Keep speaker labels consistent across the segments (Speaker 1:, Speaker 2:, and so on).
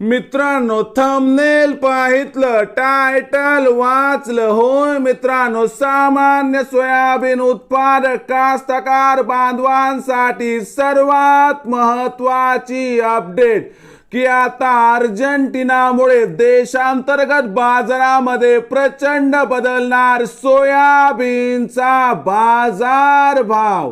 Speaker 1: मित्रांनो thumbnail पाहितलं title वाचलं. होय मित्रांनो सामान्य सोयाबीन उत्पादक कास्तकार बांधवांसाठी सर्वात महत्वाची अपडेट की आता अर्जेंटिनामुळे देशांतर्गत बाजारामध्ये प्रचंड बदलणार सोयाबीनचा बाजार भाव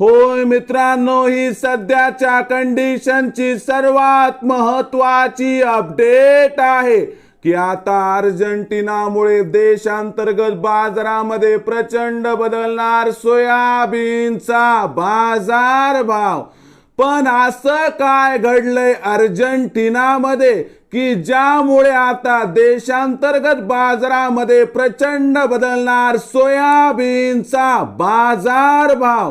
Speaker 1: होय मित्रांनो ही सध्याच्या कंडिशनची सर्वात महत्वाची अपडेट आहे की आता अर्जेंटिनामुळे देशांतर्गत बाजारामध्ये प्रचंड बदलणार सोयाबीनचा बाजार भाव. पण असं काय घडलंय अर्जेंटिनामध्ये की ज्यामुळे आता देशांतर्गत बाजारामध्ये प्रचंड बदलणार सोयाबीनचा बाजार भाव?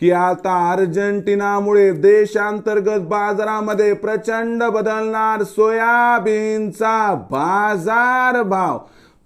Speaker 1: की आता अर्जेंटिनामुळे देशांतर्गत बाजारामध्ये प्रचंड बदलणार सोयाबीनचा बाजार भाव.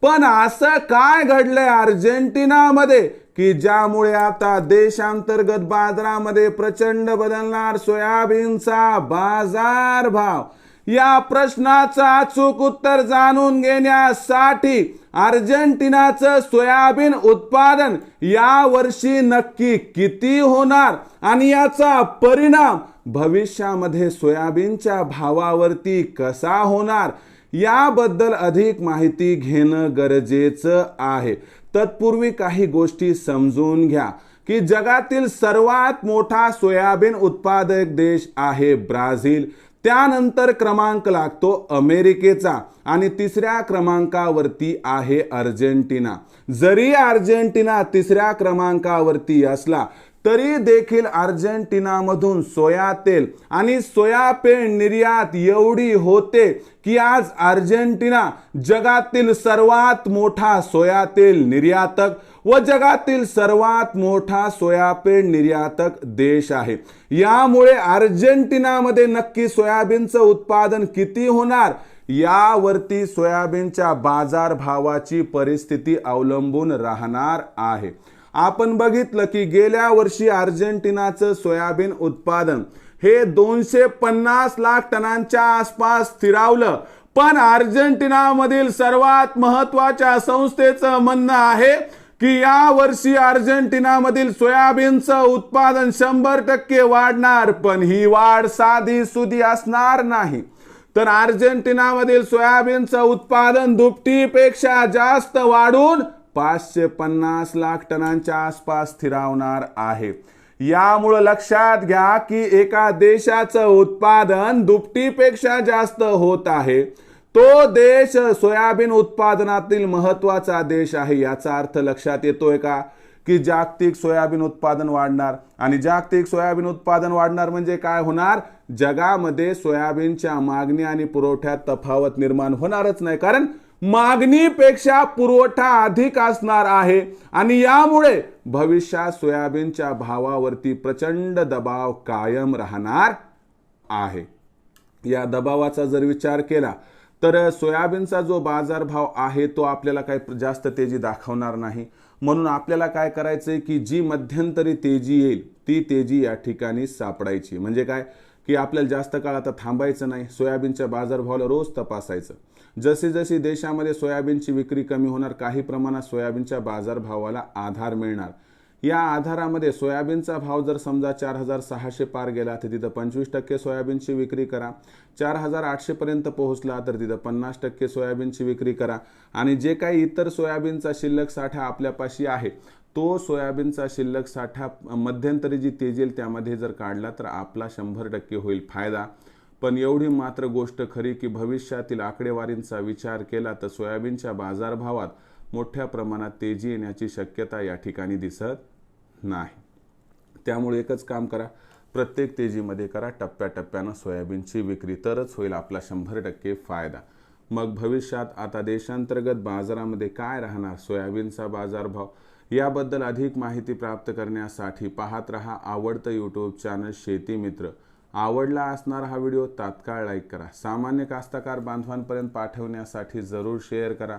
Speaker 1: पण असं काय घडलंय अर्जेंटिनामध्ये की ज्यामुळे आता देशांतर्गत बाजारामध्ये प्रचंड बदलणार सोयाबीनचा बाजार भाव? या प्रश्नाचं अचूक उत्तर जाणून घेण्यासाठी अर्जेंटिनाचं सोयाबीन उत्पादन या वर्षी नक्की किती होणार आणि याचा परिणाम भविष्यामध्ये सोयाबीनच्या भावावरती कसा होणार याबद्दल अधिक माहिती घेणं गरजेचं आहे. तत्पूर्वी काही गोष्टी समजून घ्या की जगातील सर्वात मोठा सोयाबीन उत्पादक देश आहे ब्राझील. त्यानंतर क्रमांक लागतो अमेरिकेचा आणि तिसऱ्या क्रमांकावरती आहे अर्जेंटिना. जरी अर्जेंटिना तिसऱ्या क्रमांकावरती असला तरी देखील अर्जेंटिनामधून सोया तेल आणि सोयापेन निर्यात एवढी होते की आज अर्जेंटिना जगातील सर्वात मोठा सोया तेल निर्यातक व जगातील सर्वात मोठा सोयाबीन निर्यातक देश आहे. यामुळे अर्जेंटिनामध्ये नक्की सोयाबीनचं उत्पादन किती होणार? यावरती सोयाबीनच्या बाजारभावाची परिस्थिती अवलंबून राहणार आहे. आपण बघितलं की गेल्या वर्षी अर्जेंटिनाचं सोयाबीन उत्पादन हे दोनशे पन्नास लाख टनांच्या आसपास स्थिरावलं. पण अर्जेंटिनामधील सर्वात महत्त्वाच्या संस्थेचं म्हणणं आहे की या वर्षी अर्जेंटिनामधील सोयाबीनचं उत्पादन शंभर टक्के वाढणार पण ही वाढ साधी सुधी असणार नाही. तर अर्जेंटिनामधील सोयाबीनचं उत्पादन दुपटीपेक्षा जास्त वाढून पाचशे पन्नास लाख टनांच्या आसपास स्थिरावणार आहे. यामुळं लक्षात घ्या की एका देशाचं उत्पादन दुपटीपेक्षा जास्त होत आहे. तो देश सोयाबीन उत्पादनातील महत्त्वाचा देश आहे याचा अर्थ लक्षात येतोय का? की जागतिक सोयाबीन उत्पादन वाढणार. आणि जागतिक सोयाबीन उत्पादन वाढणार म्हणजे काय होणार? जगामध्ये सोयाबीनच्या मागणी आणि पुरवठ्यात तफावत निर्माण होणारच नाही. कारण मागणीपेक्षा पुरवठा अधिक असणार आहे. आणि यामुळे भविष्यात सोयाबीनच्या भावावरती प्रचंड दबाव कायम राहणार आहे. या दबावाचा जर विचार केला तर सोयाबीनचा जो बाजारभाव आहे तो आपल्याला काही जास्त तेजी दाखवणार नाही. म्हणून आपल्याला काय करायचं आहे की जी मध्यंतरी तेजी येईल ती तेजी या ठिकाणी सापडायची. म्हणजे काय? की आपल्याला जास्त काळ आता थांबायचं नाही सोयाबीनच्या बाजारभावाला रोज तपासायचं. जसे जशी देशामध्ये सोयाबीनची विक्री कमी होणार काही प्रमाणात सोयाबीनच्या बाजारभावाला आधार मिळणार. या आधारामध्ये सोयाबीनचा भाव जर समजा चार हजार सहाशे पार गेला तर तिथं पंचवीस टक्के सोयाबीनची विक्री करा. चार हजार आठशेपर्यंत पोहोचला तर तिथं पन्नास टक्के सोयाबीनची विक्री करा. आणि जे काही इतर सोयाबीनचा शिल्लक साठा आपल्यापाशी आहे तो सोयाबीनचा शिल्लक साठा मध्यंतरी जी तेजील त्यामध्ये जर काढला तर आपला शंभर टक्के होईल फायदा. पण एवढी मात्र गोष्ट खरी की भविष्यातील आकडेवारींचा विचार केला तर सोयाबीनच्या बाजारभावात मोठ्या प्रमाणात तेजी येण्याची शक्यता या ठिकाणी दिसत नाही. त्यामुळे एकच काम करा. प्रत्येक तेजीमध्ये करा. टप्प्याटप्प्यानं सोयाबीनची विक्री तरच होईल आपला शंभर टक्के फायदा. मग भविष्यात आता देशांतर्गत बाजारामध्ये काय राहणार? सोयाबीनचा बाजारभाव? याबद्दल अधिक माहिती प्राप्त करण्यासाठी पाहत रहा आवडतं यूट्यूब चॅनल शेती मित्र. आवडला असणारा हा व्हिडिओ तात्काळ लाईक करा. सामान्य कास्तकार बांधवांपर्यंत पाठवण्यासाठी जरूर शेअर करा.